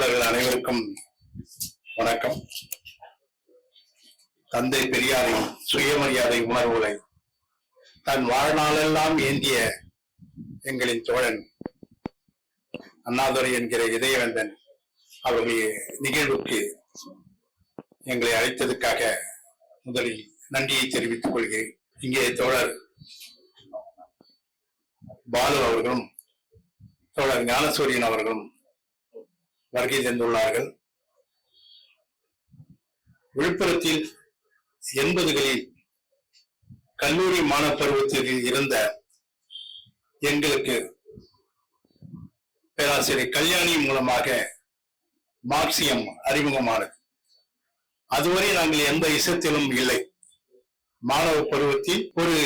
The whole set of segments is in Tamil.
தோழர்கள் அனைவருக்கும் வணக்கம். தந்தை பெரியாரின் சுயமரியாதை உணர்வுகளை தன் வாழ்நாளெல்லாம் ஏந்திய எங்களின் தோழன் அண்ணாதுரை என்கிற இதயவேந்தன் அவருடைய நிகழ்வுக்கு எங்களை அழைத்ததற்காக முதலில் நன்றியை தெரிவித்துக் கொள்கிறேன். இங்கே தோழர் பாலு அவர்களும் தோழர் ஞானசூரியன் அவர்களும் வருகை தந்துள்ளார்கள். விழுப்புரத்தில் எண்பதுகளில் கல்லூரி மாணவ பருவத்தில் இருந்த எங்களுக்கு பேராசிரியர் கல்யாணி மூலமாக மார்க்சியம் அறிமுகமானது. அதுவரை நாங்கள் எந்த இசத்திலும் இல்லை. மாணவ பருவத்தில் ஒரு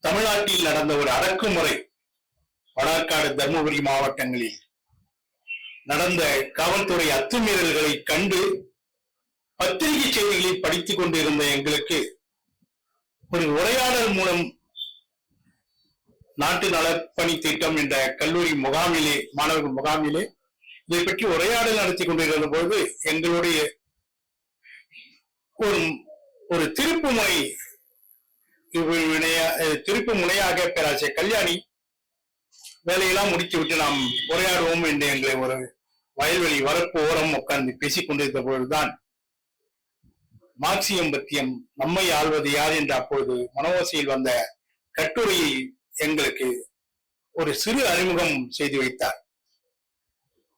தமிழ்நாட்டில் நடந்த ஒரு அடக்குமுறை வடக்காடு தருமபுரி மாவட்டங்களில் நடந்த காவல்துறை அத்துமீறல்களை கண்டு பத்திரிகை செய்திகளை படித்துக் கொண்டிருந்த எங்களுக்கு ஒரு உரையாடல் மூலம் நாட்டு நலப்பணி திட்டம் என்ற கல்லூரி முகாமிலே மாணவர்கள் முகாமிலே இதை பற்றி உரையாடல் நடத்தி கொண்டிருந்த போது எங்களுடைய ஒரு ஒரு திருப்பு முனை திருப்பு முனையாக பேராசிரியர் கல்யாணி வேலையெல்லாம் முடித்து விட்டு நாம் உரையாடுவோம் என்று எங்களை ஒரு வயல்வெளி வரப்பு ஓரம் உட்கார்ந்து பேசிக் கொண்டிருந்த பொழுதுதான் மார்க்சியம் பத்தியம் நம்மை ஆள்வது யார் என்று அப்பொழுது மனோசையில் வந்த கட்டுரையை எங்களுக்கு ஒரு சிறு அறிமுகம் செய்து வைத்தார்.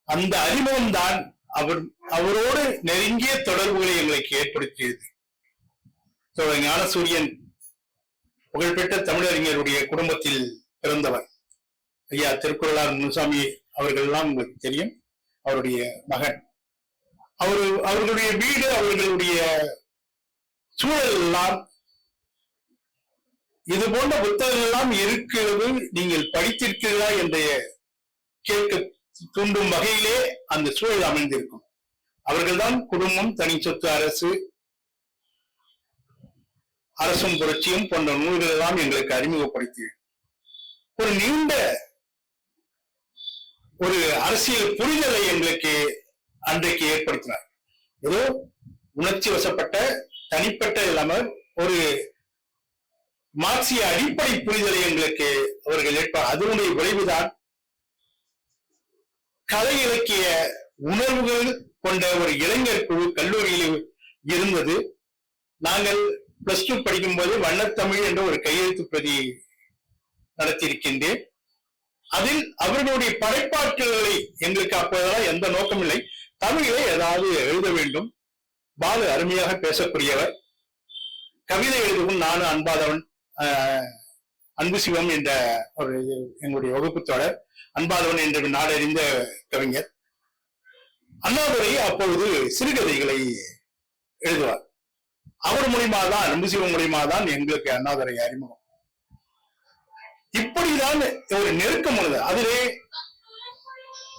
அந்த அறிமுகம் தான் அவர் அவரோடு நெருங்கிய தொடர்புகளை எங்களுக்கு ஏற்படுத்தியது. ஞானசூரியன் புகழ்பெற்ற தமிழறிஞருடைய குடும்பத்தில் பிறந்தவர். ஐயா திருக்குறளார் முனுசாமி அவர்கள் எல்லாம் உங்களுக்கு தெரியும். அவருடைய மகன். அவரு அவர்களுடைய வீடு அவர்களுடைய சூழல் எல்லாம் இது போன்ற புத்தகங்கள் எல்லாம் இருக்கிறது. நீங்கள் படித்திருக்கிறதா என்ற கேட்க தூண்டும் வகையிலே அந்த சூழல் அமைந்திருக்கும். அவர்கள்தான் குடும்பம் தனி சொத்து அரசு அரசும் புரட்சியும் போன்ற நூல்கள் எல்லாம் எங்களுக்கு அறிமுகப்படுத்தியது. ஒரு நீண்ட ஒரு அரசியல் புரிதலை எங்களுக்கு அன்றைக்கு ஏற்படுத்தினார். ஏதோ உணர்ச்சி வசப்பட்ட தனிப்பட்ட இல்லாமல் ஒரு மார்க்சிய அடிப்படை புரிதலை எங்களுக்கு அவர்கள் ஏற்பார் அதனுடைய விளைவுதான் கலை இலக்கிய உணர்வுகள் கொண்ட ஒரு இளைஞர் குழு கல்லூரியில் இருந்தது. நாங்கள் பிளஸ் டூ படிக்கும் போது வண்ணத்தமிழ் என்ற ஒரு கையெழுத்து பிரதி நடத்தியிருக்கின்றேன். அதில் அவர்களுடைய படைப்பாற்றல்களை எங்களுக்கு அப்போதெல்லாம் எந்த நோக்கம் இல்லை. தமிழிலே ஏதாவது எழுத வேண்டும். பாலு அருமையாக பேசக்கூடியவர். கவிதை எழுதவும் நானும் அன்பாதவன் அன்பு சிவம் என்ற ஒரு எங்களுடைய வகுப்பு தொடர். அன்பாதவன் என்ற நாடறிந்த கவிஞர். அண்ணாதுரை அப்பொழுது சிறுகதைகளை எழுதுவார். அவர் மூலியமா தான் அன்பு சிவம் மூலியமா தான் எங்களுக்கு அண்ணாதுரை அறிமுகம். இப்படிதான் ஒரு நெருக்கம் உள்ளது. அதிலே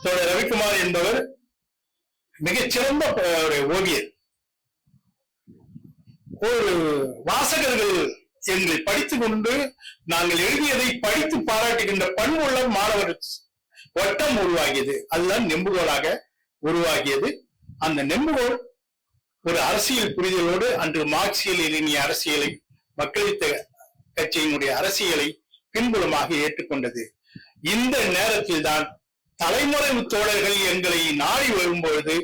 தோழர் ரவிக்குமார் என்பவர் மிகச்சிறந்த ஒரு ஓவியர். ஒரு வாசகர்கள் எங்களை படித்துக் கொண்டு நாங்கள் எழுதியதை படித்து பாராட்டுகின்ற பண்புள்ள மாணவர் வட்டம் உருவாகியது. அதுதான் நெம்புகோலாக உருவாகியது. அந்த நெம்புகோல் ஒரு அரசியல் புரிதலோடு அன்று மார்க்சியல் இணைய அரசியலை மக்களித்த கட்சியினுடைய அரசியலை பின்புலமாக ஏற்றுக்கொண்டது. இந்த நேரத்தில் தான் தலைமுறை தோழர்கள் எங்களை நாடி வரும்பொழுது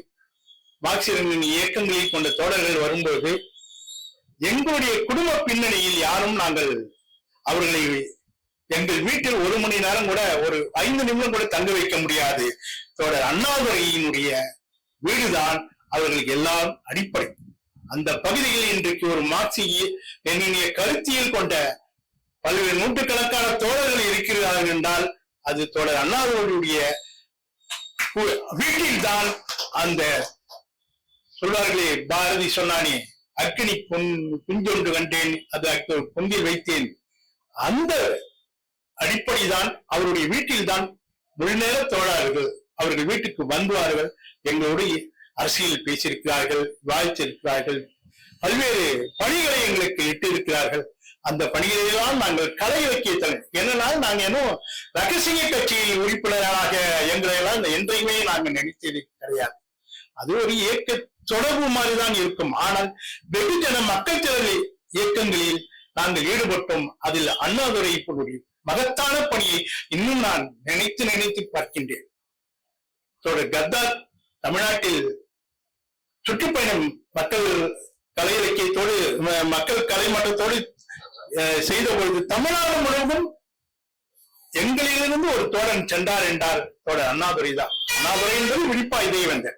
மார்க்சியலின் இயக்கங்களை கொண்ட தோழர்கள் வரும்பொழுது எங்களுடைய குடும்ப பின்னணியில் யாரும் நாங்கள் அவர்களை எங்கள் வீட்டில் ஒரு மணி நேரம் கூட ஒரு ஐந்து நிமிடம் கூட தங்க வைக்க முடியாது. தோழர் அண்ணாதுரையினுடைய வீடுதான் அவர்களுக்கு எல்லாம் அடிப்படை. அந்த பகுதியில் இன்றைக்கு ஒரு மார்க்சிய என்னுடைய கருத்தியல் கொண்ட பல்வேறு நூற்றுக்கணக்கான தோழர்கள் இருக்கிறார்கள் என்றால் அது தோழர் அண்ணாதுரையுடைய வீட்டில்தான் அந்த சொல்வார்களே பாரதி சொன்னானே அக்கினி பொன் குஞ்சொன்று கண்டேன் அது பொந்தில் வைத்தேன். அந்த அடிப்படைதான் அவருடைய வீட்டில்தான் முழுநேர தோழார்கள் அவர்கள் வீட்டுக்கு வந்துவார்கள் எங்களுடைய அரசியல் பேசியிருக்கிறார்கள் விவாதித்திருக்கிறார்கள். பல்வேறு பணிகளை எங்களுக்கு இட்டு அந்த பணிகளெல்லாம் நாங்கள் கலை இலக்கியத்தில் என்னன்னா நாங்க இன்னும் ரகசிய கட்சி உறுப்பினராக எங்களை எல்லாம் என்றைக்குமே நாங்கள் நினைத்தது கிடையாது. அது ஒரு இயக்க தொடர்பு மாதிரிதான் இருக்கும். ஆனால் வெகுஜன மக்கள் திரள் இயக்கங்களில் நாங்கள் ஈடுபட்டோம். அதில் அண்ணாதுரை இப்பொழுது மகத்தான பணியை இன்னும் நான் நினைத்து நினைத்து பார்க்கின்றேன். கத்தார் தமிழ்நாட்டில் சுற்றுப்பயணம் மக்கள் கலை இலக்கியத்தோடு மக்கள் கலை மட்டத்தோடு செய்த பொழுது தமிழ்நாடு முழுவதும் எங்களிலிருந்து ஒரு தோழன் சென்றார் என்றால் தோழர் அண்ணாதுரை தான். அண்ணாதுரை என்பது விழிப்பா இதே வந்தேன்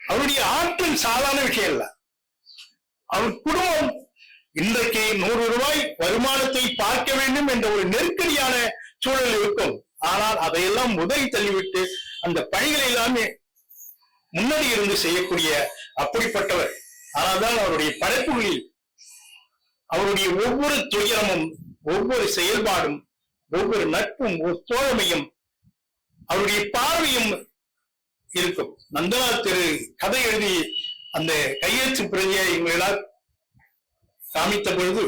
அவருடைய ஆற்றல் சாதாரண விஷயம் இல்ல அவர் குடும்பம் இன்றைக்கு நூறு ரூபாய் வருமானத்தை பார்க்க வேண்டும் என்ற ஒரு நெருக்கடியான சூழல் இருக்கும். ஆனால் அதையெல்லாம் முதல் தள்ளிவிட்டு அந்த பணிகளை எல்லாமே முன்னாடி இருந்து செய்யக்கூடிய அப்படிப்பட்டவர். ஆனால்தான் அவருடைய படைப்புகளில் அவருடைய ஒவ்வொரு துயரமும் ஒவ்வொரு செயல்பாடும் ஒவ்வொரு நட்பும் ஒரு தோழமையும் அவருடைய பார்வையும் இருக்கும். நந்தனா திரு கதை எழுதி அந்த கையெழுத்து பிரதியை எங்களால் காமித்த பொழுது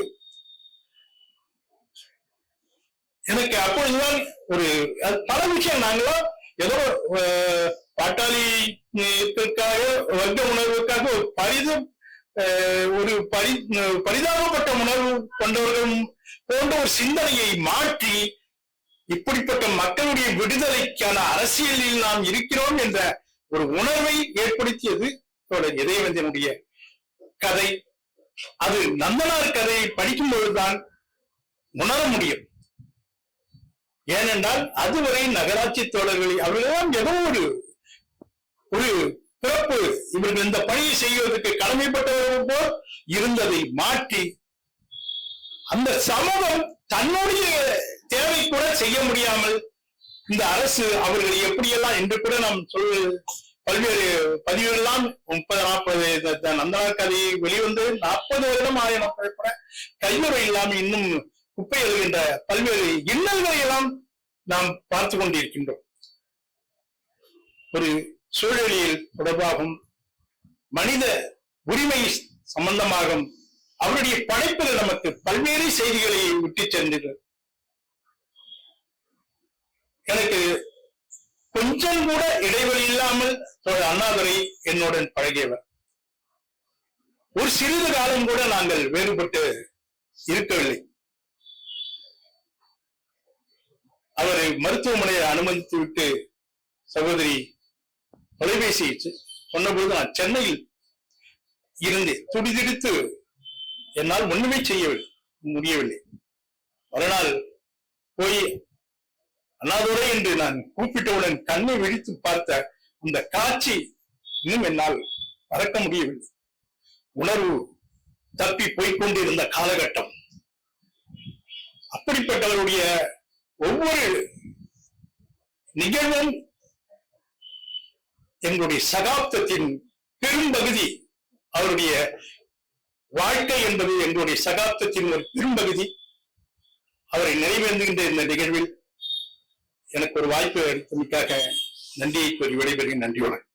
எனக்கு அப்பொழுதுதான் ஒரு பல விஷயம் நாங்களும் ஏதோ அஹ், பாட்டாளிக்காக வர்க்க உணர்வுக்காக ஒரு பரிதம் ஒரு பரி பரிதாபப்பட்ட உணர்வு கொண்டவர்கள் போன்ற ஒரு சிந்தனையை மாற்றி இப்படிப்பட்ட மக்களுடைய விடுதலைக்கான அரசியலில் நாம் இருக்கிறோம் என்ற ஒரு உணர்வை ஏற்படுத்தியது தோழர் இதயவந்தனுடைய கதை. அது நந்தனார் கதையை படிக்கும் பொழுதுதான் உணர முடியும். ஏனென்றால் அதுவரை நகராட்சி தோழர்களை அவர்களெல்லாம் ஏதோ ஒரு ஒரு பிறப்பு. இவர்கள் இந்த பணியை செய்வதற்கு கடமைப்பட்டவர்கள் போல் இருந்ததை மாற்றி அந்த சமூகம் தன்னுடைய தேவை கூட செய்ய முடியாமல் இந்த அரசு அவர்கள் எப்படியெல்லாம் என்று கூட நாம் சொல்வது பல்வேறு பதிவுகள்லாம் முப்பது நாற்பது நந்தனா கதை வெளிவந்து நாற்பது வருடம் ஆயிரம் கூட கைமுறை இல்லாமல் இன்னும் குப்பை எழுகின்ற பல்வேறு இன்னல்களை எல்லாம் நாம் பார்த்து கொண்டிருக்கின்றோம். ஒரு சூழலியல் தொடர்பாகவும் மனித உரிமை சம்பந்தமாகவும் அவருடைய படைப்புகள் நமக்கு பல்வேறு செய்திகளை விட்டு சென்றது. எனக்கு கொஞ்சம் கூட இடைவெளி இல்லாமல் தோழர் அண்ணாதுரை என்னுடன் பழகியவர். ஒரு சிறிது காலம் கூட நாங்கள் வேறுபட்டு இருக்கவில்லை. அவரை மருத்துவமனையில் அனுமதித்து விட்டு சகோதரி தொலைபேசி சொன்னபோது நான் சென்னையில் இருந்து துடிதுடித்து என்னால் ஒண்ணுமே செய்யவில்லை முடியவில்லை. மறுநாள் போய் அண்ணாதுரை என்று நான் கூப்பிட்டவுடன் கண்ணை விழித்து பார்த்த அந்த காட்சி இன்னும் என்னால் மறக்க முடியவில்லை. உணர்வு தப்பி போய்கொண்டிருந்த காலகட்டம். அப்படிப்பட்டவருடைய ஒவ்வொரு நிகழ்வும் எங்களுடைய சகாப்தத்தின் பெரும்பகுதி அவருடைய வாழ்க்கை என்பது எங்களுடைய சகாப்தத்தின் ஒரு பெரும்பகுதி. அவரை நிறைவேற்றுகின்ற இந்த நிகழ்வில் எனக்கு ஒரு வாய்ப்பு அளித்தமைக்காக நன்றியை கூறி விடைபெறுகிறேன். நன்றி வணக்கம்.